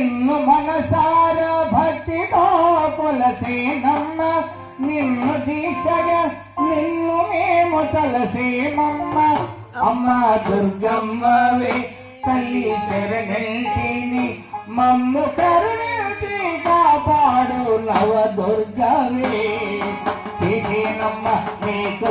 నిన్ను మనసార భక్తితో కొలసేనమ్మ నిన్ను దీక్షగ నిన్ను మేము తలసేమమ్మ అమ్మ దుర్గమ్మవే తల్లి శరణి మమ్ము కరుణించి కాపాడు నవ దుర్గవే చేసేనమ్మ నీకు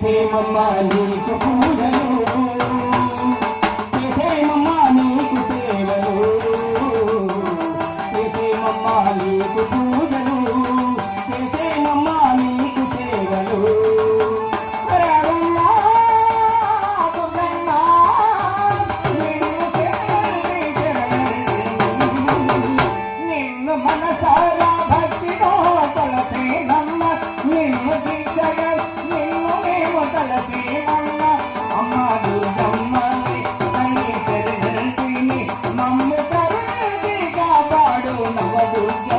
से मम्मा ने कपूर है నవ్వబుద్ధ